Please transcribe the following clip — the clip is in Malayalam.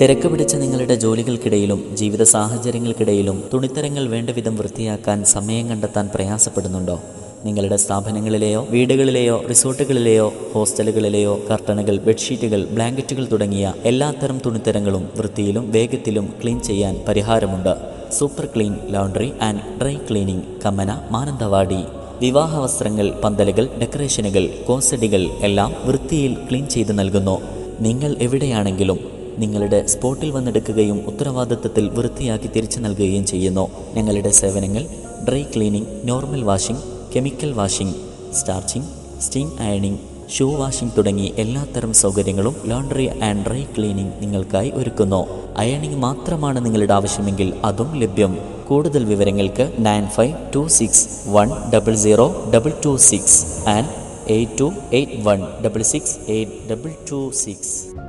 തിരക്ക് പിടിച്ച നിങ്ങളുടെ ജോലികൾക്കിടയിലും ജീവിത സാഹചര്യങ്ങൾക്കിടയിലും തുണിത്തരങ്ങൾ വേണ്ട വിധം വൃത്തിയാക്കാൻ സമയം കണ്ടെത്താൻ പ്രയാസപ്പെടുന്നുണ്ടോ? നിങ്ങളുടെ സ്ഥാപനങ്ങളിലെയോ വീടുകളിലെയോ റിസോർട്ടുകളിലെയോ ഹോസ്റ്റലുകളിലെയോ കർട്ടണുകൾ ബെഡ്ഷീറ്റുകൾ ബ്ലാങ്കറ്റുകൾ തുടങ്ങിയ എല്ലാത്തരം തുണിത്തരങ്ങളും വൃത്തിയിലും വേഗത്തിലും ക്ലീൻ ചെയ്യാൻ പരിഹാരമുണ്ട്. Super clean laundry and dry cleaning Kammana Mananthavady. വിവാഹ വസ്ത്രങ്ങൾ പന്തലുകൾ ഡെക്കറേഷനുകൾ കോസടികൾ എല്ലാം വൃത്തിയിൽ ക്ലീൻ ചെയ്ത് നൽകുന്നു. നിങ്ങൾ എവിടെയാണെങ്കിലും നിങ്ങളുടെ സ്പോട്ടിൽ വന്നെടുക്കുകയും ഉത്തരവാദിത്തത്തിൽ വൃത്തിയാക്കി തിരിച്ചു നൽകുകയും ചെയ്യുന്നു. ഞങ്ങളുടെ സേവനങ്ങൾ dry cleaning normal washing chemical washing starching steam ironing shoe washing തുടങ്ങി എല്ലാത്തരം സൗകര്യങ്ങളും ലോണ്ടറി ആൻഡ് ഡ്രൈ ക്ലീനിംഗ് നിങ്ങൾക്കായി ഒരുക്കുന്നു. അയണിംഗ് മാത്രമാണ് നിങ്ങളുടെ ആവശ്യമെങ്കിൽ അതും ലഭ്യം. കൂടുതൽ വിവരങ്ങൾക്ക് nine five two six one double zero double two six and eight two eight one double six eight double two six.